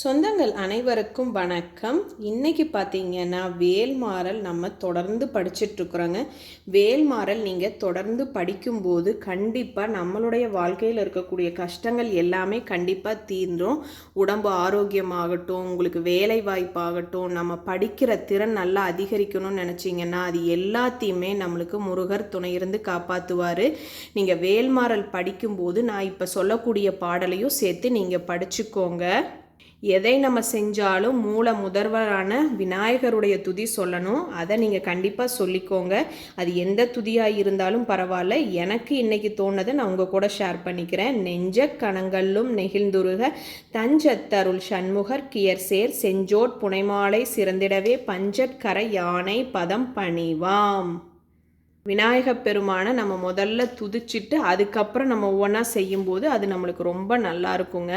சொந்தங்கள் அனைவருக்கும் வணக்கம். இன்றைக்கி பார்த்தீங்கன்னா வேல்மாறல் நம்ம தொடர்ந்து படிச்சிட்ருக்குறோங்க. வேல்மாறல் நீங்கள் தொடர்ந்து படிக்கும்போது கண்டிப்பாக நம்மளுடைய வாழ்க்கையில் இருக்கக்கூடிய கஷ்டங்கள் எல்லாமே கண்டிப்பாக தீர்ந்துடும் உடம்பு ஆரோக்கியமாகட்டும் உங்களுக்கு வேலை வாய்ப்பாகட்டும் நம்ம படிக்கிற திறன் நல்லா அதிகரிக்கணும்னு நினச்சிங்கன்னா அது எல்லாத்தையுமே நம்மளுக்கு முருகர் துணை இருந்து காப்பாற்றுவார் நீங்கள் வேல்மாறல் படிக்கும்போது நான் இப்போ சொல்லக்கூடிய பாடலையும் சேர்த்து நீங்கள் படிச்சுக்கோங்க. எதை நம்ம செஞ்சாலும் மூல முதல்வரான விநாயகருடைய துதி சொல்லணும். அதை நீங்கள் கண்டிப்பாக சொல்லிக்கோங்க. அது எந்த துதியாக இருந்தாலும் பரவாயில்ல. எனக்கு இன்னைக்கு தோணுதை நான் உங்கள் கூட ஷேர் பண்ணிக்கிறேன். நெஞ்ச கணங்களும் நெகிழ்ந்துருக. தஞ்சத்தருள் சண்முகர் கியர்சேர் செஞ்சோட் புனைமாலை சிறந்திடவே பஞ்சட்கர யானை பதம் பணிவாம். விநாயக பெருமானை நம்ம முதல்ல துதிச்சிட்டு அதுக்கப்புறம் நம்ம ஒவ்வொன்றா செய்யும்போது அது நம்மளுக்கு ரொம்ப நல்லா இருக்குங்க.